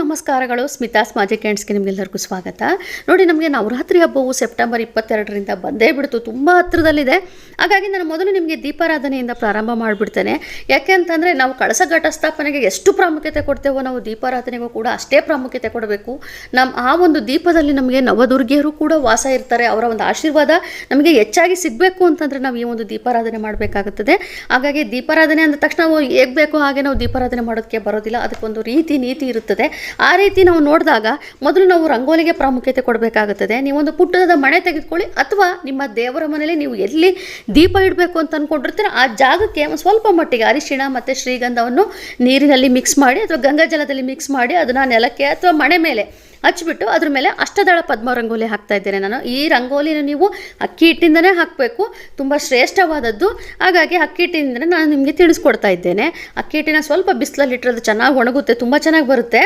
ನಮಸ್ಕಾರಗಳು. ಸ್ಮಿತಾಸ್ ಮ್ಯಾಜಿಕ್ ಹ್ಯಾಂಡ್ಸ್ಗೆ ನಿಮಗೆಲ್ಲರಿಗೂ ಸ್ವಾಗತ. ನೋಡಿ, ನಮಗೆ ನವರಾತ್ರಿ ಹಬ್ಬವು ಸೆಪ್ಟೆಂಬರ್ ಇಪ್ಪತ್ತೆರಡರಿಂದ ಬಂದೇ ಬಿಡ್ತು. ತುಂಬ ಹತ್ತಿರದಲ್ಲಿದೆ ಹಾಗಾಗಿ ನಾನು ಮೊದಲು ನಿಮಗೆ ದೀಪಾರಾಧನೆಯಿಂದ ಪ್ರಾರಂಭ ಮಾಡಿಬಿಡ್ತೇನೆ. ಯಾಕೆ ಅಂತಂದರೆ, ನಾವು ಕಳಸ ಘಟ ಸ್ಥಾಪನೆಗೆ ಎಷ್ಟು ಪ್ರಾಮುಖ್ಯತೆ ಕೊಡ್ತೇವೋ ನಾವು ದೀಪಾರಾಧನೆಗೂ ಕೂಡ ಅಷ್ಟೇ ಪ್ರಾಮುಖ್ಯತೆ ಕೊಡಬೇಕು. ನಮ್ಮ ಆ ಒಂದು ದೀಪದಲ್ಲಿ ನಮಗೆ ನವದುರ್ಗಿಯರು ಕೂಡ ವಾಸ ಇರ್ತಾರೆ. ಅವರ ಒಂದು ಆಶೀರ್ವಾದ ನಮಗೆ ಹೆಚ್ಚಾಗಿ ಸಿಗಬೇಕು ಅಂತಂದರೆ ನಾವು ಈ ಒಂದು ದೀಪಾರಾಧನೆ ಮಾಡಬೇಕಾಗುತ್ತದೆ. ಹಾಗಾಗಿ ದೀಪಾರಾಧನೆ ಅಂದ ತಕ್ಷಣ ನಾವು ಹೇಗೆ ಬೇಕೋ ಹಾಗೆ ನಾವು ದೀಪಾರಾಧನೆ ಮಾಡೋದಕ್ಕೆ ಬರೋದಿಲ್ಲ. ಅದಕ್ಕೊಂದು ರೀತಿ ನೀತಿ ಇರುತ್ತದೆ. ಆ ರೀತಿ ನಾವು ನೋಡಿದಾಗ ಮೊದಲು ನಾವು ರಂಗೋಲಿಗೆ ಪ್ರಾಮುಖ್ಯತೆ ಕೊಡಬೇಕಾಗುತ್ತದೆ. ನೀವೊಂದು ಪುಟ್ಟದ ಮಣೆ ತೆಗೆದುಕೊಳ್ಳಿ ಅಥವಾ ನಿಮ್ಮ ದೇವರ ಮನೆಯಲ್ಲಿ ನೀವು ಎಲ್ಲಿ ದೀಪ ಇಡಬೇಕು ಅಂತ ಅಂದ್ಕೊಂಡಿರ್ತೀರ ಆ ಜಾಗಕ್ಕೆ ಸ್ವಲ್ಪ ಮಟ್ಟಿಗೆ ಅರಿಶಿಣ ಮತ್ತು ಶ್ರೀಗಂಧವನ್ನು ನೀರಿನಲ್ಲಿ ಮಿಕ್ಸ್ ಮಾಡಿ ಅಥವಾ ಗಂಗಾಜಲದಲ್ಲಿ ಮಿಕ್ಸ್ ಮಾಡಿ ಅದನ್ನು ನೆಲಕ್ಕೆ ಅಥವಾ ಮಣೆ ಮೇಲೆ ಹಚ್ಚಿಬಿಟ್ಟು ಅದ್ರ ಮೇಲೆ ಅಷ್ಟದಳ ಪದ್ಮ ರಂಗೋಲಿ ಹಾಕ್ತಾ ಇದ್ದೇನೆ ನಾನು. ಈ ರಂಗೋಲಿನ ನೀವು ಅಕ್ಕಿ ಹಿಟ್ಟಿಂದನೇ ಹಾಕಬೇಕು. ತುಂಬ ಶ್ರೇಷ್ಠವಾದದ್ದು. ಹಾಗಾಗಿ ಅಕ್ಕಿ ಹಿಟ್ಟಿಂದನೇ ನಾನು ನಿಮಗೆ ತಿಳಿಸ್ಕೊಡ್ತಾ ಇದ್ದೇನೆ. ಅಕ್ಕಿ ಹಿಟ್ಟಿನ ಸ್ವಲ್ಪ ಬಿಸಿಲಲ್ಲಿ ಇಟ್ಟರೆ ಚೆನ್ನಾಗಿ ಒಣಗುತ್ತೆ, ತುಂಬ ಚೆನ್ನಾಗಿ ಬರುತ್ತೆ.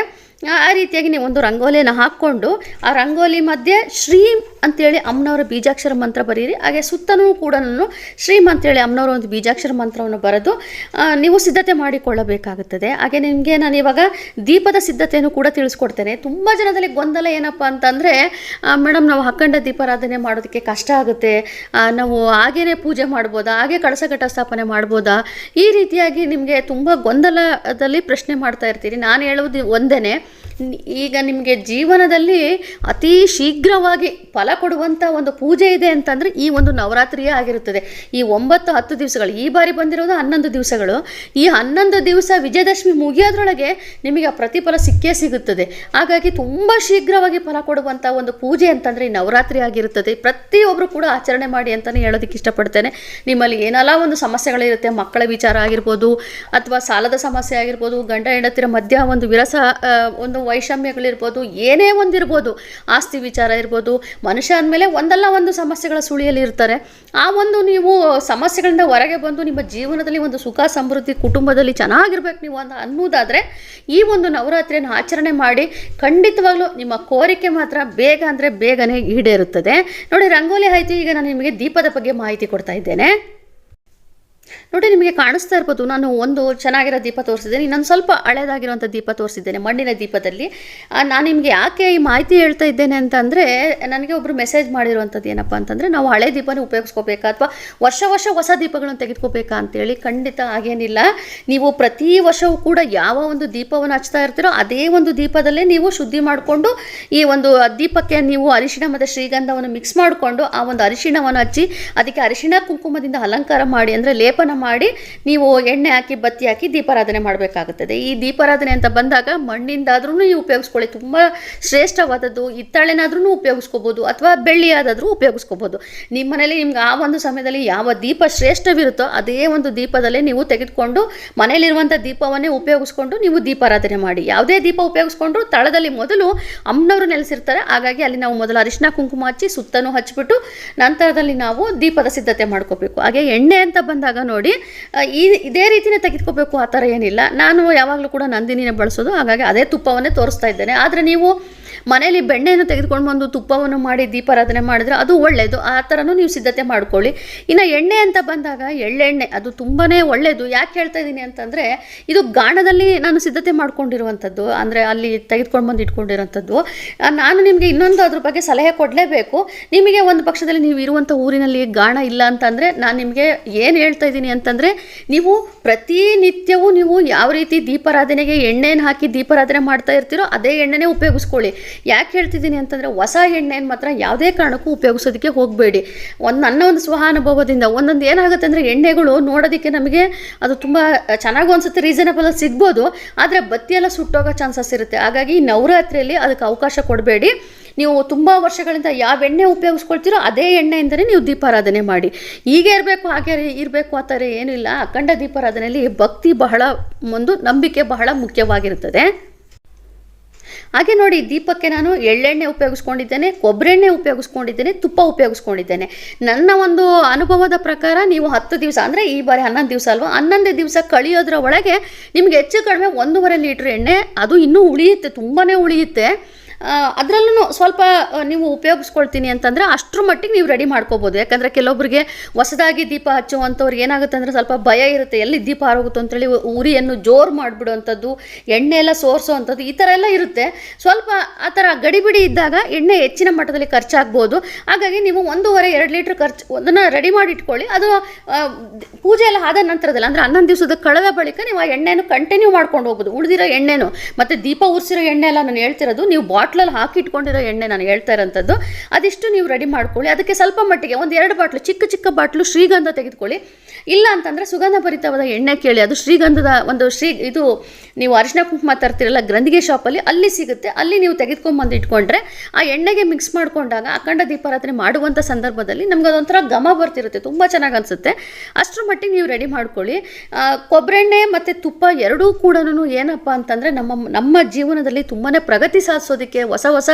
ಆ ರೀತಿಯಾಗಿ ನೀವು ಒಂದು ರಂಗೋಲಿಯನ್ನು ಹಾಕ್ಕೊಂಡು ಆ ರಂಗೋಲಿ ಮಧ್ಯೆ ಶ್ರೀ ಅಂತೇಳಿ ಅಮ್ಮನವರ ಬೀಜಾಕ್ಷರ ಮಂತ್ರ ಬರೀರಿ. ಹಾಗೆ ಸುತ್ತಲೂ ಕೂಡ ನಾನು ಶ್ರೀಮ್ ಅಂತೇಳಿ ಅಮ್ಮನವರ ಒಂದು ಬೀಜಾಕ್ಷರ ಮಂತ್ರವನ್ನು ಬರೆದು ನೀವು ಸಿದ್ಧತೆ ಮಾಡಿಕೊಳ್ಳಬೇಕಾಗುತ್ತದೆ. ಹಾಗೆ ನಿಮಗೆ ನಾನು ಇವಾಗ ದೀಪದ ಸಿದ್ಧತೆಯನ್ನು ಕೂಡ ತಿಳಿಸ್ಕೊಡ್ತೇನೆ. ತುಂಬ ಜನದಲ್ಲಿ ಗೊಂದಲ ಏನಪ್ಪ ಅಂತಂದರೆ ಮೇಡಮ್ ನಾವು ಅಖಂಡ ದೀಪಾರಾಧನೆ ಮಾಡೋದಕ್ಕೆ ಕಷ್ಟ ಆಗುತ್ತೆ. ನಾವು ಹಾಗೇನೆ ಪೂಜೆ ಮಾಡ್ಬೋದಾ? ಹಾಗೆ ಕಳಸ ಸ್ಥಾಪನೆ ಮಾಡ್ಬೋದಾ? ಈ ರೀತಿಯಾಗಿ ನಿಮಗೆ ತುಂಬ ಗೊಂದಲದಲ್ಲಿ ಪ್ರಶ್ನೆ ಮಾಡ್ತಾ ಇರ್ತೀರಿ. ನಾನು ಹೇಳುವುದು ಒಂದೇ ಈಗ ನಿಮಗೆ ಜೀವನದಲ್ಲಿ ಅತಿ ಶೀಘ್ರವಾಗಿ ಫಲ ಕೊಡುವಂಥ ಒಂದು ಪೂಜೆ ಇದೆ ಅಂತಂದರೆ ಈ ಒಂದು ನವರಾತ್ರಿಯೇ ಆಗಿರುತ್ತದೆ. ಈ ಒಂಬತ್ತು ಹತ್ತು ದಿವಸಗಳು, ಈ ಬಾರಿ ಬಂದಿರೋದು ಹನ್ನೊಂದು ದಿವಸಗಳು. ಈ ಹನ್ನೊಂದು ದಿವಸ ವಿಜಯದಶಮಿ ಮುಗಿಯೋದ್ರೊಳಗೆ ನಿಮಗೆ ಪ್ರತಿಫಲ ಸಿಕ್ಕೇ ಸಿಗುತ್ತದೆ. ಹಾಗಾಗಿ ತುಂಬ ಶೀಘ್ರವಾಗಿ ಫಲ ಕೊಡುವಂಥ ಒಂದು ಪೂಜೆ ಅಂತಂದರೆ ಈ ನವರಾತ್ರಿ ಆಗಿರುತ್ತದೆ. ಪ್ರತಿಯೊಬ್ಬರು ಕೂಡ ಆಚರಣೆ ಮಾಡಿ ಅಂತಲೇ ಹೇಳೋದಕ್ಕೆ ಇಷ್ಟಪಡ್ತೇನೆ. ನಿಮ್ಮಲ್ಲಿ ಏನೆಲ್ಲ ಒಂದು ಸಮಸ್ಯೆಗಳಿರುತ್ತೆ, ಮಕ್ಕಳ ವಿಚಾರ ಆಗಿರ್ಬೋದು, ಅಥವಾ ಸಾಲದ ಸಮಸ್ಯೆ ಆಗಿರ್ಬೋದು, ಗಂಡ, ಹೆಂಡತಿರ ಮಧ್ಯ ಒಂದು ವಿರಸ ಒಂದು ವೈಷಮ್ಯಗಳಿರ್ಬೋದು, ಏನೇ ಒಂದಿರ್ಬೋದು, ಆಸ್ತಿ ವಿಚಾರ ಇರ್ಬೋದು, ಮನುಷ್ಯ ಅಂದಮೇಲೆ ಒಂದಲ್ಲ ಒಂದು ಸಮಸ್ಯೆಗಳ ಸುಳಿಯಲ್ಲಿ ಇರ್ತಾರೆ. ಆ ಒಂದು ನೀವು ಸಮಸ್ಯೆಗಳಿಂದ ಹೊರಗೆ ಬಂದು ನಿಮ್ಮ ಜೀವನದಲ್ಲಿ ಒಂದು ಸುಖ, ಸಮೃದ್ಧಿ ಕುಟುಂಬದಲ್ಲಿ ಚೆನ್ನಾಗಿರ್ಬೇಕು ನೀವು ಅಂತ ಅನ್ನೋದಾದರೆ, ಈ ಒಂದು ನವರಾತ್ರಿಯನ್ನು ಆಚರಣೆ ಮಾಡಿ ಖಂಡಿತವಾಗ್ಲೂ ನಿಮ್ಮ ಕೋರಿಕೆ ಮಾತ್ರ ಬೇಗ ಅಂದರೆ ಬೇಗನೆ ಈಡೇರುತ್ತದೆ. ನೋಡಿ, ರಂಗೋಲಿ ಆಯಿತು ಈಗ ನಾನು ನಿಮಗೆ ದೀಪದ ಬಗ್ಗೆ ಮಾಹಿತಿ ಕೊಡ್ತಾ ಇದ್ದೇನೆ. ನೋಡಿ, ನಿಮಗೆ ಕಾಣಿಸ್ತಾ ಇರ್ಬೋದು, ನಾನು ಒಂದು ಚೆನ್ನಾಗಿರೋ ದೀಪ ತೋರಿಸಿದ್ದೇನೆ, ಇನ್ನೊಂದು ಸ್ವಲ್ಪ ಹಳೇದಾಗಿರುವಂಥ ದೀಪ ತೋರಿಸಿದ್ದೇನೆ, ಮಣ್ಣಿನ ದೀಪದಲ್ಲಿ. ನಾನು ನಿಮಗೆ ಯಾಕೆ ಈ ಮಾಹಿತಿ ಹೇಳ್ತಾ ಇದ್ದೇನೆ ಅಂತಂದರೆ, ನನಗೆ ಒಬ್ಬರು ಮೆಸೇಜ್ ಮಾಡಿರುವಂಥದ್ದು ಏನಪ್ಪ ಅಂತಂದರೆ, ನಾವು ಹಳೆ ದೀಪನ ಉಪಯೋಗಿಸ್ಕೋಬೇಕಾ ಅಥವಾ ವರ್ಷ ವರ್ಷ ಹೊಸ ದೀಪಗಳನ್ನು ತೆಗೆದುಕೋಬೇಕಾ ಅಂತೇಳಿ, ಖಂಡಿತ ಹಾಗೇನಿಲ್ಲ. ನೀವು ಪ್ರತಿ ವರ್ಷವೂ ಕೂಡ ಯಾವ ಒಂದು ದೀಪವನ್ನು ಹಚ್ತಾ ಇರ್ತೀರೋ, ಅದೇ ಒಂದು ದೀಪದಲ್ಲೇ ನೀವು ಶುದ್ಧಿ ಮಾಡಿಕೊಂಡು, ಈ ಒಂದು ದೀಪಕ್ಕೆ ನೀವು ಅರಿಶಿಣ ಮತ್ತು ಶ್ರೀಗಂಧವನ್ನು ಮಿಕ್ಸ್ ಮಾಡಿಕೊಂಡು, ಆ ಒಂದು ಅರಿಶಿಣವನ್ನು ಹಚ್ಚಿ, ಅದಕ್ಕೆ ಅರಿಶಿಣ ಕುಂಕುಮದಿಂದ ಅಲಂಕಾರ ಮಾಡಿ, ಅಂದರೆ ಲೇಪನ ಮಾಡಿ ನೀವು ಎಣ್ಣೆ ಹಾಕಿ, ಬತ್ತಿ ಹಾಕಿ ದೀಪಾರಾಧನೆ ಮಾಡಬೇಕಾಗುತ್ತದೆ. ಈ ದೀಪಾರಾಧನೆ ಅಂತ ಬಂದಾಗ ಮಣ್ಣಿಂದಾದ್ರೂ ನೀವು ಉಪಯೋಗಿಸ್ಕೊಳ್ಳಿ. ತುಂಬ ಶ್ರೇಷ್ಠವಾದದ್ದು ಹಿತ್ತಾಳೆನಾದ್ರೂ ಉಪಯೋಗಿಸ್ಕೋಬೋದು, ಅಥವಾ ಬೆಳ್ಳಿಯಾದಾದರೂ ಉಪಯೋಗಿಸ್ಕೋಬೋದು. ನಿಮ್ಮ ಮನೇಲಿ ನಿಮ್ಗೆ ಆ ಒಂದು ಸಮಯದಲ್ಲಿ ಯಾವ ದೀಪ ಶ್ರೇಷ್ಠವಿರುತ್ತೋ ಅದೇ ಒಂದು ದೀಪದಲ್ಲೇ ನೀವು ತೆಗೆದುಕೊಂಡು ಮನೆಯಲ್ಲಿರುವಂಥ ದೀಪವನ್ನೇ ಉಪಯೋಗಿಸ್ಕೊಂಡು ನೀವು ದೀಪಾರಾಧನೆ ಮಾಡಿ. ಯಾವುದೇ ದೀಪ ಉಪಯೋಗಿಸ್ಕೊಂಡ್ರು ತಳದಲ್ಲಿ ಮೊದಲು ಅಮ್ಮನವರು ನೆಲೆಸಿರ್ತಾರೆ. ಹಾಗಾಗಿ ಅಲ್ಲಿ ನಾವು ಮೊದಲು ಅರಿಶಿನ ಕುಂಕುಮ ಹಚ್ಚಿ ಸುತ್ತನೂ ಹಚ್ಚಿಬಿಟ್ಟು ನಂತರದಲ್ಲಿ ನಾವು ದೀಪದ ಸಿದ್ಧತೆ ಮಾಡ್ಕೋಬೇಕು. ಹಾಗೆ ಎಣ್ಣೆ ಅಂತ ಬಂದಾಗ ನೋಡಿ ಈ, ಇದೇ ರೀತಿಯೇ ತೆಗೆದುಕೋಬೇಕು ಆ ಥರ ಏನಿಲ್ಲ. ನಾನು ಯಾವಾಗಲೂ ಕೂಡ ನಂದಿನಿನೇ ಬಳಸೋದು, ಹಾಗಾಗಿ ಅದೇ ತುಪ್ಪವನ್ನೇ ತೋರಿಸ್ತಾ ಇದ್ದೇನೆ. ಆದರೆ ನೀವು ಮನೆಯಲ್ಲಿ ಬೆಣ್ಣೆಯನ್ನು ತೆಗೆದುಕೊಂಡು ಬಂದು ತುಪ್ಪವನ್ನು ಮಾಡಿ ದೀಪಾರಾಧನೆ ಮಾಡಿದ್ರೆ ಅದು ಒಳ್ಳೆಯದು ಆ ಥರನೂ ನೀವು ಸಿದ್ಧತೆ ಮಾಡ್ಕೊಳ್ಳಿ. ಇನ್ನು ಎಣ್ಣೆ ಅಂತ ಬಂದಾಗ ಎಳ್ಳೆಣ್ಣೆ, ಅದು ತುಂಬಾ ಒಳ್ಳೆಯದು ಯಾಕೆ ಹೇಳ್ತಾ ಇದ್ದೀನಿ ಅಂತಂದರೆ, ಇದು ಗಾಣದಲ್ಲಿ ನಾನು ಸಿದ್ಧತೆ ಮಾಡ್ಕೊಂಡಿರುವಂಥದ್ದು, ಅಂದರೆ ಅಲ್ಲಿ ತೆಗೆದುಕೊಂಡು ಬಂದು ಇಟ್ಕೊಂಡಿರೋಂಥದ್ದು ನಾನು ನಿಮಗೆ ಇನ್ನೊಂದು ಅದ್ರ ಬಗ್ಗೆ ಸಲಹೆ ಕೊಡಲೇಬೇಕು. ನಿಮಗೆ ಒಂದು ಪಕ್ಷದಲ್ಲಿ ನೀವು ಇರುವಂಥ ಊರಿನಲ್ಲಿ ಗಾಣ ಇಲ್ಲ ಅಂತಂದರೆ, ನಾನು ನಿಮಗೆ ಏನು ಹೇಳ್ತಾ ಇದ್ದೀನಿ ಅಂತಂದರೆ, ನೀವು ಪ್ರತಿನಿತ್ಯವೂ ನೀವು ಯಾವ ರೀತಿ ದೀಪಾರಾಧನೆಗೆ ಎಣ್ಣೆಯನ್ನು ಹಾಕಿ ದೀಪಾರಾಧನೆ ಮಾಡ್ತಾ ಇರ್ತೀರೋ, ಅದೇ ಎಣ್ಣೆನೇ ಉಪಯೋಗಿಸ್ಕೊಳ್ಳಿ. ಯಾಕೆ ಹೇಳ್ತಿದ್ದೀನಿ ಅಂತಂದರೆ ಹೊಸ ಎಣ್ಣೆಯನ್ನು ಮಾತ್ರ ಯಾವುದೇ ಕಾರಣಕ್ಕೂ ಉಪಯೋಗಿಸೋದಕ್ಕೆ ಹೋಗಬೇಡಿ. ಒಂದು ನನ್ನ ಒಂದು ಸ್ವಹಾನುಭವದಿಂದ ಒಂದೊಂದು ಏನಾಗುತ್ತೆ ಅಂದರೆ ಎಣ್ಣೆಗಳು ನೋಡೋದಕ್ಕೆ ನಮಗೆ ಅದು ತುಂಬ ಚೆನ್ನಾಗಿ ಅನಿಸುತ್ತೆ ರೀಸನಬಲ್ ಸಿಗ್ಬೋದು. ಆದರೆ ಬತ್ತಿಯೆಲ್ಲ ಸುಟ್ಟೋಗೋ ಚಾನ್ಸಸ್ ಇರುತ್ತೆ. ಹಾಗಾಗಿ ನವರಾತ್ರಿಯಲ್ಲಿ ಅದಕ್ಕೆ ಅವಕಾಶ ಕೊಡಬೇಡಿ. ನೀವು ತುಂಬ ವರ್ಷಗಳಿಂದ ಯಾವ ಎಣ್ಣೆ ಉಪಯೋಗಿಸ್ಕೊಳ್ತೀರೋ ಅದೇ ಎಣ್ಣೆಯಿಂದಲೇ ನೀವು ದೀಪಾರಾಧನೆ ಮಾಡಿ. ಹೀಗೆ ಇರಬೇಕು, ಹಾಗೆ ಇರಬೇಕು ಆ ಥರ ಏನಿಲ್ಲ. ಅಖಂಡ ದೀಪಾರಾಧನೆಯಲ್ಲಿ ಭಕ್ತಿ ಬಹಳ, ಒಂದು ನಂಬಿಕೆ ಬಹಳ ಮುಖ್ಯವಾಗಿರುತ್ತದೆ. ಹಾಗೆ ನೋಡಿ, ದೀಪಕ್ಕೆ ನಾನು ಎಳ್ಳೆಣ್ಣೆ ಉಪಯೋಗಿಸ್ಕೊಂಡಿದ್ದೇನೆ ಕೊಬ್ಬರೆಣ್ಣೆ ಉಪಯೋಗಿಸ್ಕೊಂಡಿದ್ದೇನೆ, ತುಪ್ಪ ಉಪಯೋಗಿಸ್ಕೊಂಡಿದ್ದೇನೆ. ನನ್ನ ಒಂದು ಅನುಭವದ ಪ್ರಕಾರ ನೀವು ಹತ್ತು ದಿವಸ, ಅಂದರೆ ಈ ಬಾರಿ ಹನ್ನೊಂದು ದಿವಸ ಅಲ್ವಾ, ಹನ್ನೊಂದೇ ದಿವಸ ಕಳಿಯೋದ್ರ ಒಳಗೆ ನಿಮಗೆ ಹೆಚ್ಚು ಕಡಿಮೆ ಒಂದೂವರೆ ಲೀಟ್ರ್ ಎಣ್ಣೆ, ಅದು ಇನ್ನೂ ಉಳಿಯುತ್ತೆ ತುಂಬಾ ಉಳಿಯುತ್ತೆ. ಅದರಲ್ಲೂ ಸ್ವಲ್ಪ ನೀವು ಉಪಯೋಗಿಸ್ಕೊಳ್ತೀನಿ ಅಂತಂದರೆ ಅಷ್ಟರ ಮಟ್ಟಿಗೆ ನೀವು ರೆಡಿ ಮಾಡ್ಕೋಬೋದು. ಯಾಕಂದರೆ ಕೆಲವೊಬ್ಬರಿಗೆ ಹೊಸದಾಗಿ ದೀಪ ಹಚ್ಚುವಂಥವ್ರಿಗೆ ಏನಾಗುತ್ತೆ ಅಂದರೆ ಸ್ವಲ್ಪ ಭಯ ಇರುತ್ತೆ. ಎಲ್ಲಿ ದೀಪ ಆರೋಗುತ್ತೋ ಅಂತೇಳಿ ಉರಿಯನ್ನು ಜೋರು ಮಾಡಿಬಿಡುವಂಥದ್ದು, ಎಣ್ಣೆ ಎಲ್ಲ ಸೋರಿಸುವಂಥದ್ದು ಈ ಥರ ಎಲ್ಲ ಇರುತ್ತೆ. ಸ್ವಲ್ಪ ಆ ಥರ ಗಡಿಬಿಡಿ ಇದ್ದಾಗ ಎಣ್ಣೆ ಹೆಚ್ಚಿನ ಮಟ್ಟದಲ್ಲಿ ಖರ್ಚಾಗ್ಬೋದು. ಹಾಗಾಗಿ ನೀವು ಒಂದೂವರೆ, ಎರಡು ಲೀಟ್ರ್ ಖರ್ಚು ಅದನ್ನು ರೆಡಿ ಮಾಡಿ ಇಟ್ಕೊಳ್ಳಿ ಅದು ಪೂಜೆ ಎಲ್ಲ ಆದ ನಂತರದಲ್ಲಿ, ಅಂದರೆ ಹನ್ನೊಂದು ದಿವಸದ ಕಳೆದ ಬಳಿಕ ನೀವು ಆ ಎಣ್ಣೆಯನ್ನು ಕಂಟಿನ್ಯೂ ಮಾಡ್ಕೊಂಡು ಹೋಗ್ಬೋದು. ಉಳಿದಿರೋ ಎಣ್ಣೆನು, ಮತ್ತು ದೀಪ ಉರಿಸಿರೋ ಎಣ್ಣೆ ಎಲ್ಲ ನಾನು ಹೇಳ್ತಿರೋದು, ನೀವು ಬಾಟ್ಲಲ್ಲಿ ಹಾಕಿಟ್ಕೊಂಡಿರೋ ಎಣ್ಣೆ ನಾನು ಹೇಳ್ತಾ ಇರೋಂಥದ್ದು, ಅದಿಷ್ಟು ನೀವು ರೆಡಿ ಮಾಡ್ಕೊಳ್ಳಿ. ಅದಕ್ಕೆ ಸ್ವಲ್ಪ ಮಟ್ಟಿಗೆ ಒಂದು ಎರಡು ಬಾಟ್ಲು, ಚಿಕ್ಕ ಚಿಕ್ಕ ಬಾಟ್ಲು ಶ್ರೀಗಂಧ ತೆಗೆದುಕೊಳ್ಳಿ. ಇಲ್ಲ ಅಂತಂದರೆ ಸುಗಂಧ ಭರಿತವಾದ ಎಣ್ಣೆ ಕೇಳಿ, ಅದು ಶ್ರೀಗಂಧದ ಒಂದು ಶ್ರೀ, ಇದು ನೀವು ಅರಿಶಿನ ಕುಂಕುಮ ತರ್ತಿರಲ್ಲ, ಗ್ರಂಥಿಗೆ ಶಾಪಲ್ಲಿ ಅಲ್ಲಿ ಸಿಗುತ್ತೆ. ಅಲ್ಲಿ ನೀವು ತೆಗೆದುಕೊಂಬಂದು ಇಟ್ಕೊಂಡ್ರೆ, ಆ ಎಣ್ಣೆಗೆ ಮಿಕ್ಸ್ ಮಾಡಿಕೊಂಡಾಗ ಅಖಂಡ ದೀಪಾರಾಧನೆ ಮಾಡುವಂಥ ಸಂದರ್ಭದಲ್ಲಿ ನಮ್ಗೆ ಅದೊಂಥರ ಘಮ ಬರ್ತಿರುತ್ತೆ, ತುಂಬ ಚೆನ್ನಾಗಿ ಅನಿಸುತ್ತೆ. ಅಷ್ಟರ ಮಟ್ಟಿಗೆ ನೀವು ರೆಡಿ ಮಾಡ್ಕೊಳ್ಳಿ. ಕೊಬ್ಬರಿ ಕೊಬ್ಬರೆಣ್ಣೆ ಮತ್ತು ತುಪ್ಪ ಎರಡೂ ಕೂಡ ಏನಪ್ಪ ಅಂತಂದರೆ ನಮ್ಮ ನಮ್ಮ ಜೀವನದಲ್ಲಿ ತುಂಬಾ ಪ್ರಗತಿ ಸಾಧಿಸೋದಕ್ಕೆ ಹೊಸ ಹೊಸ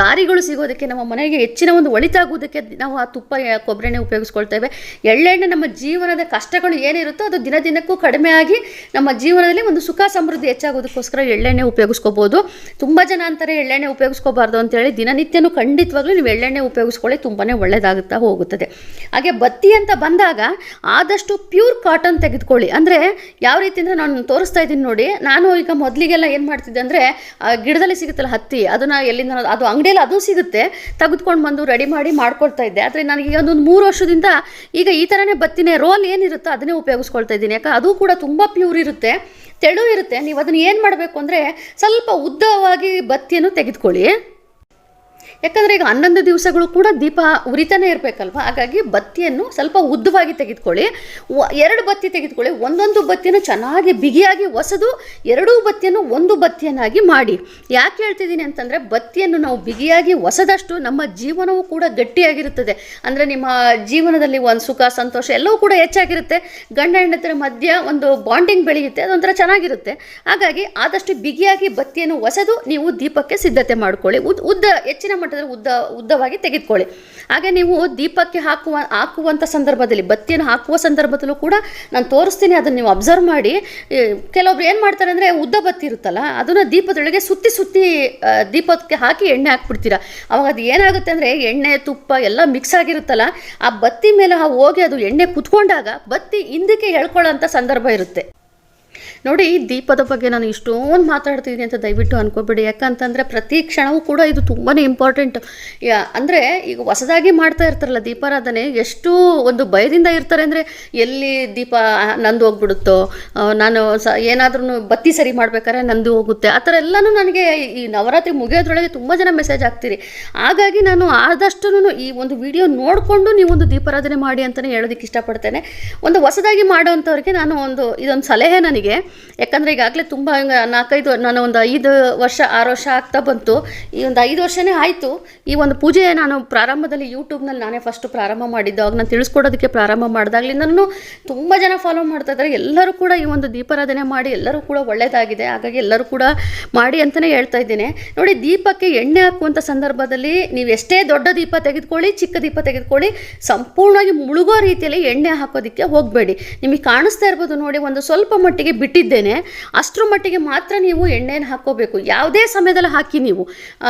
ದಾರಿಗಳು ಸಿಗೋದಕ್ಕೆ, ನಮ್ಮ ಮನೆಗೆ ಹೆಚ್ಚಿನ ಒಂದು ಒಳಿತಾಗುವುದಕ್ಕೆ ನಾವು ಆ ತುಪ್ಪ ಕೊಬ್ಬರಿ ಕೊಬ್ಬರೆಣ್ಣೆ ಉಪಯೋಗಿಸ್ಕೊಳ್ತೇವೆ. ಎಳ್ಳೆಣ್ಣೆ ನಮ್ಮ ಜೀವನದ ಕಷ್ಟಗಳು ಏನಿರುತ್ತೋ ಅದು ದಿನ ದಿನಕ್ಕೂ ಕಡಿಮೆ ಆಗಿ ನಮ್ಮ ಜೀವನದಲ್ಲಿ ಒಂದು ಸುಖ ಸಮೃದ್ಧಿ ಹೆಚ್ಚಾಗೋದಕ್ಕೋಸ್ಕರ ಎಳ್ಳೆಣ್ಣೆ ಉಪಯೋಗಿಸ್ಕೋಬೋದು. ತುಂಬ ಜನ ಅಂತಾರೆ, ಎಳ್ಳೆಣ್ಣೆ ಉಪಯೋಗಿಸ್ಕೋಬಾರ್ದು ಅಂತೇಳಿ. ದಿನನಿತ್ಯನೂ ಖಂಡಿತವಾಗ್ಲೂ ನೀವು ಎಳ್ಳೆಣ್ಣೆ ಉಪಯೋಗಿಸ್ಕೊಳ್ಳಿ ತುಂಬಾ ಒಳ್ಳೆಯದಾಗುತ್ತಾ ಹೋಗುತ್ತದೆ. ಹಾಗೆ ಬತ್ತಿ ಅಂತ ಬಂದಾಗ ಆದಷ್ಟು ಪ್ಯೂರ್ ಕಾಟನ್ ತೆಗೆದುಕೊಳ್ಳಿ. ಅಂದರೆ ಯಾವ ರೀತಿ ಅಂದರೆ ನಾನು ತೋರಿಸ್ತಾ ಇದ್ದೀನಿ ನೋಡಿ, ನಾನು ಈಗ ಮೊದಲಿಗೆಲ್ಲ ಏನು ಮಾಡ್ತಿದ್ದೆ ಅಂದರೆ ಗಿಡದಲ್ಲಿ ಸಿಗುತ್ತಲ್ಲ ಹತ್ತಿ ಅದನ್ನು ಎಲ್ಲಿಂದ ಅದು ಅಂಗಡಿಯಲ್ಲಿ ಅದು ಸಿಗುತ್ತೆ. ತೆಗೆದುಕೊಂಡು ಬಂದು ರೆಡಿ ಮಾಡಿ ಮಾಡ್ಕೊಳ್ತಾ ಇದ್ದೆ. ಆದರೆ ನನಗೆ ಈಗ ಒಂದು ಮೂರು ವರ್ಷದಿಂದ ಈಗ ಈ ಥರನೇ ಬತ್ತಿನೇ ರೋಲ್ ಏನಿರುತ್ತೋ ಅದನ್ನೇ ಉಪಯೋಗಿಸ್ಕೊಳ್ತಾ ಇದ್ದೀನಿ. ಯಾಕೆ ಅದು ಕೂಡ ತುಂಬ ಪ್ಯೂರ್ ಇರುತ್ತೆ. ತೆಳು ಇರುತ್ತೆ. ನೀವು ಅದನ್ನು ಏನು ಮಾಡಬೇಕು ಅಂದರೆ ಸ್ವಲ್ಪ ಉದ್ದವಾಗಿ ಬತ್ತಿಯನ್ನು ತೆಗೆದುಕೊಳ್ಳಿ. ಯಾಕಂದರೆ ಈಗ ಹನ್ನೊಂದು ದಿವಸಗಳು ಕೂಡ ದೀಪ ಉರಿತಾನೆ ಇರಬೇಕಲ್ವ? ಹಾಗಾಗಿ ಬತ್ತಿಯನ್ನು ಸ್ವಲ್ಪ ಉದ್ದವಾಗಿ ತೆಗೆದುಕೊಳ್ಳಿ. ಎರಡು ಬತ್ತಿ ತೆಗೆದುಕೊಳ್ಳಿ. ಒಂದೊಂದು ಬತ್ತಿಯನ್ನು ಚೆನ್ನಾಗಿ ಬಿಗಿಯಾಗಿ ಹೊಸದು ಎರಡೂ ಬತ್ತಿಯನ್ನು ಒಂದು ಬತ್ತಿಯನ್ನಾಗಿ ಮಾಡಿ. ಯಾಕೆ ಹೇಳ್ತಿದ್ದೀನಿ ಅಂತಂದರೆ ಬತ್ತಿಯನ್ನು ನಾವು ಬಿಗಿಯಾಗಿ ಹೊಸದಷ್ಟು ನಮ್ಮ ಜೀವನವೂ ಕೂಡ ಗಟ್ಟಿಯಾಗಿರುತ್ತದೆ. ಅಂದರೆ ನಿಮ್ಮ ಜೀವನದಲ್ಲಿ ಒಂದು ಸುಖ, ಸಂತೋಷ ಎಲ್ಲವೂ ಕೂಡ ಹೆಚ್ಚಾಗಿರುತ್ತೆ. ಗಂಡ ಹೆಂಡತಿರ ಮಧ್ಯ ಒಂದು ಬಾಂಡಿಂಗ್ ಬೆಳೆಯುತ್ತೆ, ಅದೊಂಥರ ಚೆನ್ನಾಗಿರುತ್ತೆ. ಹಾಗಾಗಿ ಆದಷ್ಟು ಬಿಗಿಯಾಗಿ ಬತ್ತಿಯನ್ನು ಹೊಸದು ನೀವು ದೀಪಕ್ಕೆ ಸಿದ್ಧತೆ ಮಾಡ್ಕೊಳ್ಳಿ. ಉದ್ದ, ಹೆಚ್ಚಿನ ಮಟ್ಟದಲ್ಲಿ ಉದ್ದ, ಉದ್ದವಾಗಿ ತೆಗೆದುಕೊಳ್ಳಿ. ಹಾಗೆ ನೀವು ದೀಪಕ್ಕೆ ಹಾಕುವ ಹಾಕುವಂಥ ಸಂದರ್ಭದಲ್ಲಿ, ಬತ್ತಿಯನ್ನು ಹಾಕುವ ಸಂದರ್ಭದಲ್ಲೂ ಕೂಡ ನಾನು ತೋರಿಸ್ತೀನಿ, ಅದನ್ನು ನೀವು ಅಬ್ಸರ್ವ್ ಮಾಡಿ. ಕೆಲವೊಬ್ರು ಏನು ಮಾಡ್ತಾರೆ ಅಂದರೆ ಉದ್ದ ಬತ್ತಿ ಇರುತ್ತಲ್ಲ, ಅದನ್ನು ದೀಪದೊಳಗೆ ಸುತ್ತಿ ಸುತ್ತಿ ದೀಪಕ್ಕೆ ಹಾಕಿ ಎಣ್ಣೆ ಹಾಕ್ಬಿಡ್ತೀರಾ. ಅವಾಗ ಅದು ಏನಾಗುತ್ತೆ ಅಂದರೆ ಎಣ್ಣೆ, ತುಪ್ಪ ಎಲ್ಲ ಮಿಕ್ಸ್ ಆಗಿರುತ್ತಲ್ಲ, ಆ ಬತ್ತಿ ಮೇಲೆ ಹೋಗಿ ಅದು ಎಣ್ಣೆ ಕುತ್ಕೊಂಡಾಗ ಬತ್ತಿ ಹಿಂದಕ್ಕೆ ಹೇಳ್ಕೊಳ್ಳೋ ಸಂದರ್ಭ ಇರುತ್ತೆ. ನೋಡಿ, ದೀಪದ ಬಗ್ಗೆ ನಾನು ಇಷ್ಟೊಂದು ಮಾತಾಡ್ತಿದ್ದೀನಿ ಅಂತ ದಯವಿಟ್ಟು ಅನ್ಕೋಬೇಡಿ. ಯಾಕಂತಂದರೆ ಪ್ರತಿ ಕ್ಷಣವೂ ಕೂಡ ಇದು ತುಂಬಾ ಇಂಪಾರ್ಟೆಂಟ್ ಅಂದರೆ ಈಗ ಹೊಸದಾಗಿ ಮಾಡ್ತಾ ಇರ್ತಾರಲ್ಲ ದೀಪಾರಾಧನೆ, ಎಷ್ಟು ಒಂದು ಭಯದಿಂದ ಇರ್ತಾರೆ. ಅಂದರೆ ಎಲ್ಲಿ ದೀಪ ನಂದು ಹೋಗ್ಬಿಡುತ್ತೋ ನಾನು ಸ ಏನಾದ್ರೂ ಬತ್ತಿ ಸರಿ ಮಾಡ್ಬೇಕಾದ್ರೆ ನಂದು ಹೋಗುತ್ತೆ. ಆ ಥರ ಎಲ್ಲನೂ ನನಗೆ ಈ ನವರಾತ್ರಿ ಮುಗಿಯೋದ್ರೊಳಗೆ ತುಂಬ ಜನ ಮೆಸೇಜ್ ಆಗ್ತೀರಿ ಹಾಗಾಗಿ ನಾನು ಆದಷ್ಟು ಈ ಒಂದು ವಿಡಿಯೋ ನೋಡಿಕೊಂಡು ನೀವು ಒಂದು ದೀಪಾರಾಧನೆ ಮಾಡಿ ಅಂತಲೇ ಹೇಳೋದಕ್ಕೆ ಇಷ್ಟಪಡ್ತೇನೆ. ಒಂದು ಹೊಸದಾಗಿ ಮಾಡೋವಂಥವ್ರಿಗೆ ನಾನು ಒಂದು, ಇದೊಂದು ಸಲಹೆ ನನಗೆ. ಯಾಕಂದರೆ ಈಗಾಗಲೇ ತುಂಬ ನಾಲ್ಕೈದು, ನಾನು ಒಂದು ಐದು ವರ್ಷ, ಆರು ವರ್ಷ ಆಗ್ತಾ ಬಂತು. ಈ ಒಂದು ಐದು ವರ್ಷನೇ ಆಯಿತು. ಈ ಒಂದು ಪೂಜೆ ನಾನು ಪ್ರಾರಂಭದಲ್ಲಿ ಯೂಟ್ಯೂಬ್ನಲ್ಲಿ ನಾನೇ ಫಸ್ಟ್ ಪ್ರಾರಂಭ ಮಾಡಿದ್ದು. ಅವಾಗ ನಾನು ತಿಳಿಸ್ಕೊಡೋದಕ್ಕೆ ಪ್ರಾರಂಭ ಮಾಡಿದಾಗಲಿಂದನೂ ತುಂಬ ಜನ ಫಾಲೋ ಮಾಡ್ತಾ ಇದ್ದಾರೆ. ಎಲ್ಲರೂ ಕೂಡ ಈ ಒಂದು ದೀಪಾರಾಧನೆ ಮಾಡಿ ಎಲ್ಲರೂ ಕೂಡ ಒಳ್ಳೆಯದಾಗಿದೆ ಹಾಗಾಗಿ ಎಲ್ಲರೂ ಕೂಡ ಮಾಡಿ ಅಂತಲೇ ಹೇಳ್ತಾ ಇದ್ದೀನಿ. ನೋಡಿ, ದೀಪಕ್ಕೆ ಎಣ್ಣೆ ಹಾಕುವಂಥ ಸಂದರ್ಭದಲ್ಲಿ ನೀವು ಎಷ್ಟೇ ದೊಡ್ಡ ದೀಪ ತೆಗೆದುಕೊಳ್ಳಿ, ಚಿಕ್ಕ ದೀಪ ತೆಗೆದುಕೊಳ್ಳಿ, ಸಂಪೂರ್ಣವಾಗಿ ಮುಳುಗೋ ರೀತಿಯಲ್ಲಿ ಎಣ್ಣೆ ಹಾಕೋದಕ್ಕೆ ಹೋಗಬೇಡಿ. ನಿಮಗೆ ಕಾಣಿಸ್ತಾ ಇರ್ಬೋದು ನೋಡಿ, ಒಂದು ಸ್ವಲ್ಪ ಮಟ್ಟಿಗೆ ಬಿಟ್ಟಿದ್ದೇನೆ ಅಷ್ಟರ ಮಟ್ಟಿಗೆ ಮಾತ್ರ ನೀವು ಎಣ್ಣೆನ ಹಾಕೋಬೇಕು ಯಾವುದೇ ಸಮಯದಲ್ಲಿ ಹಾಕಿ ನೀವು.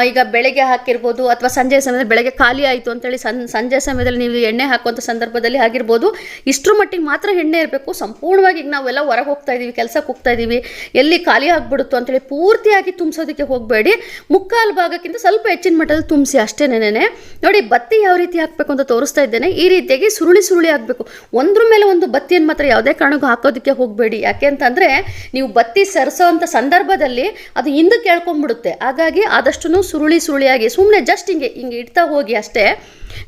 ಈಗ ಬೆಳಗ್ಗೆ ಹಾಕಿರ್ಬೋದು ಅಥವಾ ಸಂಜೆ ಸಮಯದಲ್ಲಿ ಬೆಳಗ್ಗೆ ಖಾಲಿ ಆಯಿತು ಅಂತೇಳಿ ಸನ್, ಸಂಜೆ ಸಮಯದಲ್ಲಿ ನೀವು ಎಣ್ಣೆ ಹಾಕುವಂಥ ಸಂದರ್ಭದಲ್ಲಿ ಆಗಿರ್ಬೋದು ಇಷ್ಟರ ಮಟ್ಟಿಗೆ ಮಾತ್ರ ಎಣ್ಣೆ ಇರಬೇಕು. ಸಂಪೂರ್ಣವಾಗಿ ಈಗ ನಾವೆಲ್ಲ ಹೊರಗೆ ಹೋಗ್ತಾ ಇದ್ದೀವಿ ಕೆಲಸಕ್ಕೆ ಹೋಗ್ತಾ ಇದ್ದೀವಿ ಎಲ್ಲಿ ಖಾಲಿ ಆಗಿಬಿಡುತ್ತೋ ಅಂತೇಳಿ ಪೂರ್ತಿಯಾಗಿ ತುಂಬಿಸೋದಕ್ಕೆ ಹೋಗಬೇಡಿ. ಮುಕ್ಕಾಲು ಭಾಗಕ್ಕಿಂತ ಸ್ವಲ್ಪ ಹೆಚ್ಚಿನ ಮಟ್ಟದಲ್ಲಿ ತುಂಬಿಸಿ ಅಷ್ಟೇನೇನೆ ನೋಡಿ, ಬತ್ತಿ ಯಾವ ರೀತಿ ಹಾಕಬೇಕು ಅಂತ ತೋರಿಸ್ತಾ ಇದ್ದೇನೆ. ಈ ರೀತಿಯಾಗಿ ಸುರುಳಿ ಸುರುಳಿ ಆಗಬೇಕು. ಒಂದ್ರ ಮೇಲೆ ಒಂದು ಬತ್ತಿಯನ್ನು ಮಾತ್ರ ಯಾವುದೇ ಕಾರಣಕ್ಕೂ ಹಾಕೋದಕ್ಕೆ ಹೋಗಬೇಡಿ. ಯಾಕೆ ಅಂತಂದರೆ ನೀವು ಬತ್ತಿ ಸರಿಸೋವಂಥ ಸಂದರ್ಭದಲ್ಲಿ ಅದು ಹಿಂದಕ್ಕೆ ಕೇಳ್ಕೊಂಬಿಡುತ್ತೆ ಹಾಗಾಗಿ ಆದಷ್ಟು ಸುರುಳಿ ಸುರುಳಿಯಾಗಿ ಸುಮ್ಮನೆ ಜಸ್ಟ್ ಹಿಂಗೆ ಹಿಂಗೆ ಇಡ್ತಾ ಹೋಗಿ ಅಷ್ಟೇ.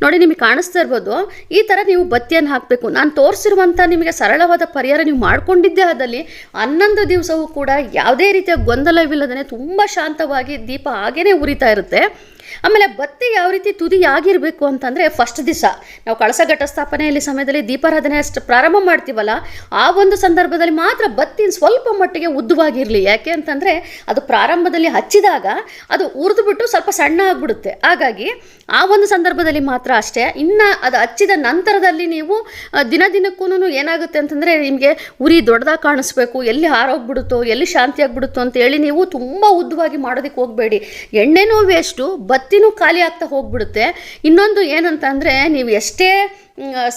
ನೋಡಿ ನಿಮಗೆ ಕಾಣಿಸ್ತಾ ಇರ್ಬೋದು, ಈ ಥರ ನೀವು ಬತ್ತಿಯನ್ನು ಹಾಕಬೇಕು. ನಾನು ತೋರಿಸಿರುವಂಥ ನಿಮಗೆ ಸರಳವಾದ ಪರಿಹಾರ ನೀವು ಮಾಡ್ಕೊಂಡಿದ್ದೇ ಆದಲ್ಲಿ ಹನ್ನೊಂದು ದಿವಸವೂ ಕೂಡ ಯಾವುದೇ ರೀತಿಯ ಗೊಂದಲವಿಲ್ಲದೇ ತುಂಬ ಶಾಂತವಾಗಿ ದೀಪ ಹಾಗೇ ಉರಿತಾ ಇರುತ್ತೆ. ಆಮೇಲೆ ಬತ್ತಿ ಯಾವ ರೀತಿ ತುದಿಯಾಗಿರಬೇಕು ಅಂತಂದರೆ ಫಸ್ಟ್ ದಿವಸ. ನಾವು ಕಳಸ ಘಟ ಸ್ಥಾಪನೆಯಲ್ಲಿ ಸಮಯದಲ್ಲಿ ದೀಪಾರಾಧನೆ ಅಷ್ಟು ಪ್ರಾರಂಭ ಮಾಡ್ತೀವಲ್ಲ, ಆ ಒಂದು ಸಂದರ್ಭದಲ್ಲಿ ಮಾತ್ರ ಬತ್ತಿನ ಸ್ವಲ್ಪ ಮಟ್ಟಿಗೆ ಉದ್ದವಾಗಿರಲಿ. ಯಾಕೆ ಅಂತಂದರೆ ಅದು ಪ್ರಾರಂಭದಲ್ಲಿ ಹಚ್ಚಿದಾಗ ಅದು ಉರಿದುಬಿಟ್ಟು ಸ್ವಲ್ಪ ಸಣ್ಣ ಆಗಿಬಿಡುತ್ತೆ. ಹಾಗಾಗಿ ಆ ಒಂದು ಸಂದರ್ಭದಲ್ಲಿ ಮಾತ್ರ ಅಷ್ಟೇ. ಇನ್ನು ಅದು ಹಚ್ಚಿದ ನಂತರದಲ್ಲಿ ನೀವು ದಿನ ದಿನಕ್ಕೂ ಏನಾಗುತ್ತೆ ಅಂತಂದರೆ ನಿಮಗೆ ಉರಿ ದೊಡ್ಡದಾಗಿ ಕಾಣಿಸ್ಬೇಕು, ಎಲ್ಲಿ ಹಾರೋಗ್ಬಿಡುತ್ತೋ, ಎಲ್ಲಿ ಶಾಂತಿ ಆಗ್ಬಿಡುತ್ತೋ ಅಂತ ಹೇಳಿ ನೀವು ತುಂಬ ಉದ್ದವಾಗಿ ಮಾಡೋದಕ್ಕೆ ಹೋಗಬೇಡಿ. ಎಣ್ಣೆನೂ ವೇಸ್ಟು ಬತ್ತಿನೂ ಖಾಲಿ ಆಗ್ತಾ ಹೋಗ್ಬಿಡುತ್ತೆ. ಇನ್ನೊಂದು ಏನಂತ ಅಂದರೆ ನೀವು ಎಷ್ಟೇ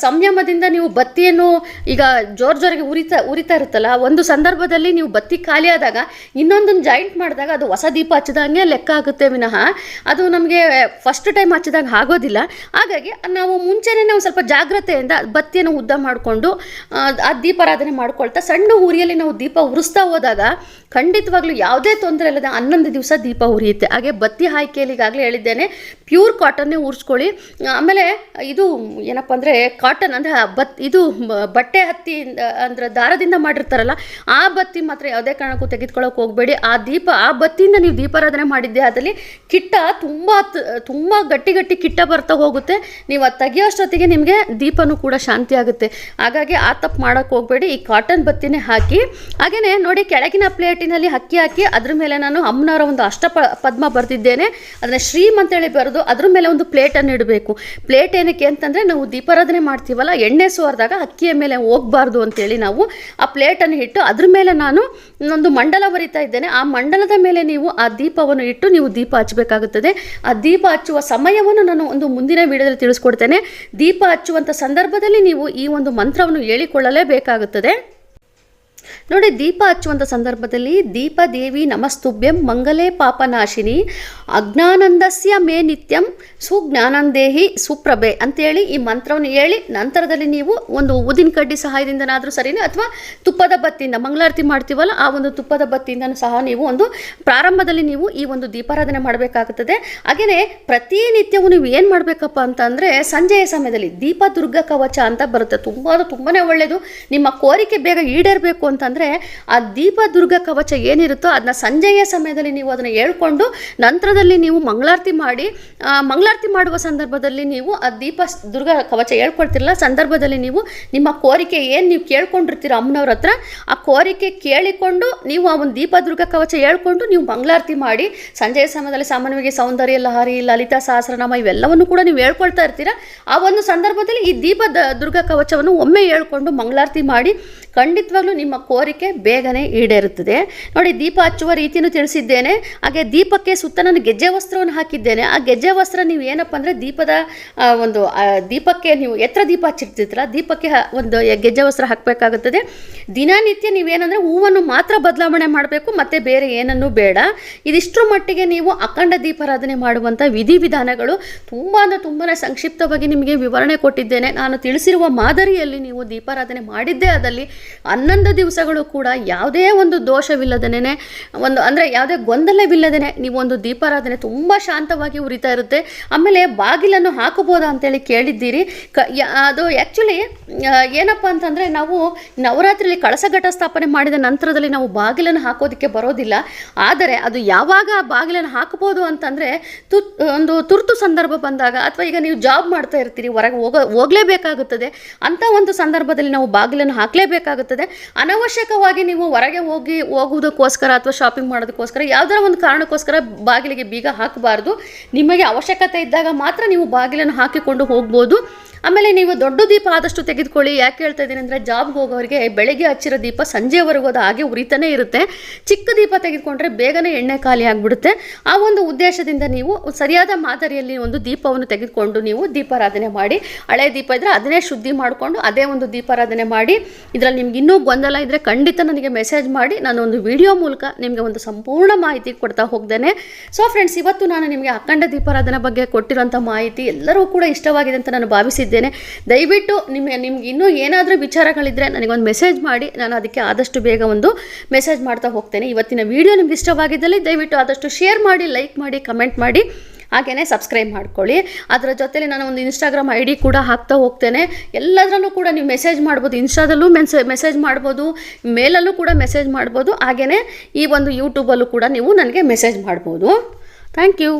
ಸಂಯಮದಿಂದ ನೀವು ಬತ್ತಿಯನ್ನು ಈಗ ಜೋರ್ ಜೋರಿಗೆ ಉರಿತಾ ಉರಿತಾ ಇರುತ್ತಲ್ಲ, ಒಂದು ಸಂದರ್ಭದಲ್ಲಿ ನೀವು ಬತ್ತಿ ಖಾಲಿ ಆದಾಗ ಇನ್ನೊಂದನ್ನು ಜಾಯಿಂಟ್ ಮಾಡಿದಾಗ ಅದು ಹೊಸ ದೀಪ ಹಚ್ಚಿದಂಗೆ ಲೆಕ್ಕ ಆಗುತ್ತೆ ವಿನಃ. ಅದು ನಮಗೆ ಫಸ್ಟ್ ಟೈಮ್ ಹಚ್ಚಿದಾಗ ಆಗೋದಿಲ್ಲ. ಹಾಗಾಗಿ ನಾವು ಮುಂಚೆನೇ ನಾವು ಸ್ವಲ್ಪ ಜಾಗ್ರತೆಯಿಂದ ಬತ್ತಿಯನ್ನು ಉದ್ದ ಮಾಡಿಕೊಂಡು, ಆ ದೀಪಾರಾಧನೆ ಮಾಡ್ಕೊಳ್ತಾ ಸಣ್ಣ ಉರಿಯಲ್ಲಿ ನಾವು ದೀಪ ಉರಿಸ್ತಾ ಹೋದಾಗ ಖಂಡಿತವಾಗ್ಲೂ ಯಾವುದೇ ತೊಂದರೆ ಇಲ್ಲದೆ ಹನ್ನೊಂದು ದಿವಸ ದೀಪ ಉರಿಯುತ್ತೆ. ಹಾಗೆ ಬತ್ತಿ ಆಯ್ಕೆಯಲ್ಲಿ ಈಗಾಗಲೇ ಹೇಳಿದ್ದೇನೆ ಪ್ಯೂರ್ ಕಾಟನ್ನೇ ಉರಿಸ್ಕೊಳ್ಳಿ. ಆಮೇಲೆ ಇದು ಏನಪ್ಪ ಅಂದರೆ ಕಾಟನ್ ಅಂದರೆ ಬತ್ ಇದು ಬಟ್ಟೆ ಹತ್ತಿ ಅಂದರೆ ದಾರದಿಂದ ಮಾಡಿರ್ತಾರಲ್ಲ, ಆ ಬತ್ತಿ ಮಾತ್ರ ಯಾವುದೇ ಕಾರಣಕ್ಕೂ ತೆಗೆದುಕೊಳ್ಳೋಕೆ ಹೋಗಬೇಡಿ. ಆ ದೀಪ, ಆ ಬತ್ತಿಯಿಂದ ನೀವು ದೀಪಾರಾಧನೆ ಮಾಡಿದ್ದೆ ಅದರಲ್ಲಿ ಕಿಟ್ಟ ತುಂಬ ತುಂಬ ಗಟ್ಟಿ ಗಟ್ಟಿ ಕಿಟ್ಟ ಬರ್ತಾ ಹೋಗುತ್ತೆ. ನೀವು ಅದು ತೆಗಿಯೋಷ್ಟೊತ್ತಿಗೆ ನಿಮಗೆ ದೀಪನೂ ಕೂಡ ಶಾಂತಿ ಆಗುತ್ತೆ. ಹಾಗಾಗಿ ಆ ತಪ್ಪು ಮಾಡೋಕ್ಕೆ ಹೋಗಬೇಡಿ. ಈ ಕಾಟನ್ ಬತ್ತಿನೇ ಹಾಕಿ ಹಾಗೆಯೇ ನೋಡಿ ಕೆಳಗಿನ ಪ್ಲೇಟಿನಲ್ಲಿ ಅಕ್ಕಿ ಹಾಕಿ, ಅದ್ರ ಮೇಲೆ ನಾನು ಅಮ್ಮನವರ ಒಂದು ಅಷ್ಟ ಪದ್ಮ ಬರೆದಿದ್ದೇನೆ. ಅದನ್ನು ಶ್ರೀಮ್ ಅಂತೇಳಿ ಬರೆದು ಅದ್ರ ಮೇಲೆ ಒಂದು ಪ್ಲೇಟನ್ನು ಇಡಬೇಕು. ಪ್ಲೇಟ್ ಏನಕ್ಕೆ ಅಂತಂದರೆ, ನಾವು ದೀಪಾರಾಧನೆ ಮಾಡ್ತೀವಲ್ಲ, ಎಣ್ಣೆ ಸೋರಿದಾಗ ಅಕ್ಕಿಯ ಮೇಲೆ ಹೋಗಬಾರ್ದು ಅಂತೇಳಿ ನಾವು ಆ ಪ್ಲೇಟನ್ನು ಇಟ್ಟು ಅದ್ರ ಮೇಲೆ ನಾನು ಒಂದು ಮಂಡಲ ಬರಿತಾ ಇದ್ದೇನೆ. ಆ ಮಂಡಲದ ಮೇಲೆ ನೀವು ಆ ದೀಪವನ್ನು ಇಟ್ಟು ನೀವು ದೀಪ ಹಚ್ಚಬೇಕಾಗುತ್ತದೆ. ಆ ದೀಪ ಹಚ್ಚುವ ಸಮಯವನ್ನು ನಾನು ಒಂದು ಮುಂದಿನ ವಿಡಿಯೋದಲ್ಲಿ ತಿಳಿಸ್ಕೊಡ್ತೇನೆ. ದೀಪ ಹಚ್ಚುವಂಥ ಸಂದರ್ಭದಲ್ಲಿ ನೀವು ಈ ಒಂದು ಮಂತ್ರವನ್ನು ಹೇಳಿಕೊಳ್ಳಲೇಬೇಕಾಗುತ್ತದೆ. ನೋಡಿ, ದೀಪ ಹಚ್ಚುವಂಥ ಸಂದರ್ಭದಲ್ಲಿ ದೀಪ ದೇವಿ ನಮಸ್ತುಭ್ಯಂ ಮಂಗಲೇ ಪಾಪನಾಶಿನಿ ಅಜ್ಞಾನಂದಸ್ಯ ಮೇ ನಿತ್ಯಂ ಸುಜ್ಞಾನಂದೇಹಿ ಸುಪ್ರಭೆ ಅಂತೇಳಿ ಈ ಮಂತ್ರವನ್ನು ಹೇಳಿ ನಂತರದಲ್ಲಿ ನೀವು ಒಂದು ಊದಿನ ಕಡ್ಡಿ ಸಹಾಯದಿಂದನಾದರೂ ಸರಿನೇ ಅಥವಾ ತುಪ್ಪದ ಬತ್ತಿಯಿಂದ ಮಂಗಳಾರತಿ ಮಾಡ್ತೀವಲ್ಲ, ಆ ಒಂದು ತುಪ್ಪದ ಬತ್ತಿಯಿಂದ ಸಹ ನೀವು ಒಂದು ಪ್ರಾರಂಭದಲ್ಲಿ ನೀವು ಈ ಒಂದು ದೀಪಾರಾಧನೆ ಮಾಡಬೇಕಾಗುತ್ತದೆ. ಹಾಗೆಯೇ ಪ್ರತಿನಿತ್ಯವೂ ನೀವು ಏನು ಮಾಡಬೇಕಪ್ಪ ಅಂತಂದರೆ ಸಂಜೆಯ ಸಮಯದಲ್ಲಿ ದೀಪ ದುರ್ಗ ಕವಚ ಅಂತ ಬರುತ್ತೆ. ತುಂಬ ತುಂಬಾ ಒಳ್ಳೆಯದು ನಿಮ್ಮ ಕೋರಿಕೆ ಬೇಗ ಈಡೇರಬೇಕು ಅಂತಂದರೆ ಆ ದೀಪ ದುರ್ಗ ಕವಚ ಏನಿರುತ್ತೋ ಅದನ್ನ ಸಂಜೆಯ ಸಮಯದಲ್ಲಿ ನೀವು ಅದನ್ನು ಹೇಳ್ಕೊಂಡು ನಂತರದಲ್ಲಿ ನೀವು ಮಂಗಳಾರತಿ ಮಾಡಿ ಮಂಗಳಾರತಿ ಮಾಡುವ ಸಂದರ್ಭದಲ್ಲಿ ನೀವು ಆ ದೀಪ ದುರ್ಗ ಕವಚ ಹೇಳ್ಕೊಳ್ತಿರಲ್ಲ ಸಂದರ್ಭದಲ್ಲಿ ನೀವು ನಿಮ್ಮ ಕೋರಿಕೆ ಏನು ನೀವು ಕೇಳ್ಕೊಂಡಿರ್ತೀರ ಅಮ್ಮನವ್ರ ಹತ್ರ, ಆ ಕೋರಿಕೆ ಕೇಳಿಕೊಂಡು ನೀವು ಆ ಒಂದು ದೀಪ ದುರ್ಗ ಕವಚ ಹೇಳ್ಕೊಂಡು ನೀವು ಮಂಗಳಾರತಿ ಮಾಡಿ, ಸಂಜೆಯ ಸಮಯದಲ್ಲಿ ಸಾಮಾನ್ಯವಾಗಿ ಸೌಂದರ್ಯ ಲಹರಿ, ಲಲಿತಾ ಸಹಸ್ರನಾಮ ಇವೆಲ್ಲವನ್ನು ಕೂಡ ನೀವು ಹೇಳ್ಕೊಳ್ತಾ ಇರ್ತೀರ, ಆ ಒಂದು ಸಂದರ್ಭದಲ್ಲಿ ಈ ದೀಪ ದುರ್ಗ ಕವಚವನ್ನು ಒಮ್ಮೆ ಹೇಳ್ಕೊಂಡು ಮಂಗಳಾರತಿ ಮಾಡಿ ಖಂಡಿತವಾಗ್ಲೂ ನಿಮ್ಮ ಕೋರಿಕೆ ಬೇಗನೆ ಈಡೇರುತ್ತದೆ. ನೋಡಿ, ದೀಪ ಹಚ್ಚುವ ರೀತಿಯೂ ತಿಳಿಸಿದ್ದೇನೆ. ಹಾಗೆ ದೀಪಕ್ಕೆ ಸುತ್ತ ನಾನು ಗೆಜ್ಜೆ ವಸ್ತ್ರವನ್ನು ಹಾಕಿದ್ದೇನೆ. ಆ ಗೆಜ್ಜೆ ವಸ್ತ್ರ ನೀವು ಏನಪ್ಪ ಅಂದರೆ ದೀಪದ ಒಂದು ದೀಪಕ್ಕೆ ನೀವು ಎತ್ತರ ದೀಪ ಹಚ್ಚಿರ್ತಿರ್ತೀರ ದೀಪಕ್ಕೆ ಒಂದು ಗೆಜ್ಜೆ ವಸ್ತ್ರ ಹಾಕಬೇಕಾಗುತ್ತದೆ. ದಿನನಿತ್ಯ ನೀವೇನಂದರೆ ಹೂವನ್ನು ಮಾತ್ರ ಬದಲಾವಣೆ ಮಾಡಬೇಕು, ಮತ್ತು ಬೇರೆ ಏನನ್ನೂ ಬೇಡ. ಇದಿಷ್ಟರ ಮಟ್ಟಿಗೆ ನೀವು ಅಖಂಡ ದೀಪಾರಾಧನೆ ಮಾಡುವಂಥ ವಿಧಿವಿಧಾನಗಳು ತುಂಬ ಅಂದರೆ ತುಂಬಾ ಸಂಕ್ಷಿಪ್ತವಾಗಿ ನಿಮಗೆ ವಿವರಣೆ ಕೊಟ್ಟಿದ್ದೇನೆ. ನಾನು ತಿಳಿಸಿರುವ ಮಾದರಿಯಲ್ಲಿ ನೀವು ದೀಪಾರಾಧನೆ ಮಾಡಿದ್ದೇ ಅದಲ್ಲಿ ಹನ್ನೊಂದು ದಿವಸಗಳು ಕೂಡ ಯಾವುದೇ ಒಂದು ದೋಷವಿಲ್ಲದೇ ಒಂದು ಅಂದರೆ ಯಾವುದೇ ಗೊಂದಲವಿಲ್ಲದೇ ನೀವು ಒಂದು ದೀಪಾರಾಧನೆ ತುಂಬ ಶಾಂತವಾಗಿ ಉರಿತಾ ಇರುತ್ತೆ. ಆಮೇಲೆ ಬಾಗಿಲನ್ನು ಹಾಕಬೋದಾ ಅಂತೇಳಿ ಕೇಳಿದ್ದೀರಿ. ಕ ಅದು ಆ್ಯಕ್ಚುಲಿ ಏನಪ್ಪ ಅಂತಂದರೆ ನಾವು ನವರಾತ್ರಿಯಲ್ಲಿ ಕಳಸ ಘಟ ಸ್ಥಾಪನೆ ಮಾಡಿದ ನಂತರದಲ್ಲಿ ನಾವು ಬಾಗಿಲನ್ನು ಹಾಕೋದಕ್ಕೆ ಬರೋದಿಲ್ಲ. ಆದರೆ ಅದು ಯಾವಾಗ ಆ ಬಾಗಿಲನ್ನು ಹಾಕ್ಬೋದು ಅಂತಂದರೆ ತು, ಒಂದು ತುರ್ತು ಸಂದರ್ಭ ಬಂದಾಗ ಅಥವಾ ಈಗ ನೀವು ಜಾಬ್ ಮಾಡ್ತಾ ಇರ್ತೀರಿ, ಹೊರಗೆ ಹೋಗ, ಹೋಗಲೇಬೇಕಾಗುತ್ತದೆ. ಅಂಥ ಒಂದು ಸಂದರ್ಭದಲ್ಲಿ ನಾವು ಬಾಗಿಲನ್ನು ಹಾಕಲೇಬೇಕಾಗುತ್ತದೆ. ಅನವಶ್ಯಕವಾಗಿ ನೀವು ಹೊರಗೆ ಹೋಗಿ ಹೋಗುವುದಕ್ಕೋಸ್ಕರ ಅಥವಾ ಶಾಪಿಂಗ್ ಮಾಡೋದಕ್ಕೋಸ್ಕರ ಯಾವುದರ ಒಂದು ಕಾರಣಕ್ಕೋಸ್ಕರ ಬಾಗಿಲಿಗೆ ಬೀಗ ಹಾಕಬಾರ್ದು. ನಿಮಗೆ ಅವಶ್ಯಕತೆ ಇದ್ದಾಗ ಮಾತ್ರ ನೀವು ಬಾಗಿಲನ್ನು ಹಾಕಿಕೊಂಡು ಹೋಗ್ಬೋದು. ಆಮೇಲೆ ನೀವು ದೊಡ್ಡ ದೀಪ ಆದಷ್ಟು ತೆಗೆದುಕೊಳ್ಳಿ. ಯಾಕೆ ಹೇಳ್ತಾ ಇದ್ದೀನಿ ಅಂದರೆ ಜಾಬ್ಗೆ ಹೋಗೋರಿಗೆ ಬೆಳಗ್ಗೆ ಹಚ್ಚಿರೋ ದೀಪ ಸಂಜೆವರೆಗೂ ಅದು ಹಾಗೆ ಉರಿತಾನೆ ಇರುತ್ತೆ. ಚಿಕ್ಕ ದೀಪ ತೆಗೆದುಕೊಂಡ್ರೆ ಬೇಗನೆ ಎಣ್ಣೆ ಖಾಲಿ ಆಗಿಬಿಡುತ್ತೆ. ಆ ಒಂದು ಉದ್ದೇಶದಿಂದ ನೀವು ಸರಿಯಾದ ಮಾದರಿಯಲ್ಲಿ ಒಂದು ದೀಪವನ್ನು ತೆಗೆದುಕೊಂಡು ನೀವು ದೀಪಾರಾಧನೆ ಮಾಡಿ, ಹಳೆ ದೀಪ ಇದ್ದರೆ ಅದನ್ನೇ ಶುದ್ಧಿ ಮಾಡಿಕೊಂಡು ಅದೇ ಒಂದು ದೀಪಾರಾಧನೆ ಮಾಡಿ, ಇದರಲ್ಲಿ ನಿಮ್ಗೆ ಇನ್ನೂ ಗೊಂದಲ ಇದ್ದರೆ ಖಂಡಿತ ನನಗೆ ಮೆಸೇಜ್ ಮಾಡಿ, ನಾನು ಒಂದು ವಿಡಿಯೋ ಮೂಲಕ ನಿಮಗೆ ಒಂದು ಸಂಪೂರ್ಣ ಮಾಹಿತಿ ಕೊಡ್ತಾ ಹೋಗ್ತೇನೆ. ಸೊ ಫ್ರೆಂಡ್ಸ್ ಇವತ್ತು ನಾನು ನಿಮಗೆ ಅಖಂಡ ದೀಪಾರಾಧನೆ ಬಗ್ಗೆ ಕೊಟ್ಟಿರೋಂಥ ಮಾಹಿತಿ ಎಲ್ಲರೂ ಕೂಡ ಇಷ್ಟವಾಗಿದೆ ಅಂತ ನಾನು ದಯವಿಟ್ಟು ನಿಮ್ಮ, ನಿಮ್ಗೆ ಇನ್ನೂ ಏನಾದರೂ ವಿಚಾರಗಳಿದ್ದರೆ ನನಗೊಂದು ಮೆಸೇಜ್ ಮಾಡಿ. ನಾನು ಅದಕ್ಕೆ ಆದಷ್ಟು ಬೇಗ ಒಂದು ಮೆಸೇಜ್ ಮಾಡ್ತಾ ಹೋಗ್ತೇನೆ. ಇವತ್ತಿನ ವಿಡಿಯೋ ನಿಮ್ಗೆ ಇಷ್ಟವಾಗಿದ್ದಲ್ಲಿ ದಯವಿಟ್ಟು ಆದಷ್ಟು ಶೇರ್ ಮಾಡಿ ಲೈಕ್ ಮಾಡಿ ಕಮೆಂಟ್ ಮಾಡಿ. ಹಾಗೆಯೇ ಸಬ್ಸ್ಕ್ರೈಬ್ ಮಾಡ್ಕೊಳ್ಳಿ. ಅದರ ಜೊತೆಲಿ ನಾನು ಒಂದು ಇನ್ಸ್ಟಾಗ್ರಾಮ್ ಐ ಡಿ ಕೂಡ ಹಾಕ್ತಾ ಹೋಗ್ತೇನೆ. ಎಲ್ಲದರಲ್ಲೂ ಕೂಡ ನೀವು ಮೆಸೇಜ್ ಮಾಡ್ಬೋದು. ಇನ್ಸ್ಟಾದಲ್ಲೂ ಮೆಸೇ ಮೆಸೇಜ್ ಮಾಡ್ಬೋದು. ಮೇಲಲ್ಲೂ ಕೂಡ ಮೆಸೇಜ್ ಮಾಡ್ಬೋದು. ಹಾಗೆಯೇ ಈ ಒಂದು ಯೂಟ್ಯೂಬಲ್ಲೂ ಕೂಡ ನೀವು ನನಗೆ ಮೆಸೇಜ್ ಮಾಡ್ಬೋದು. Thank you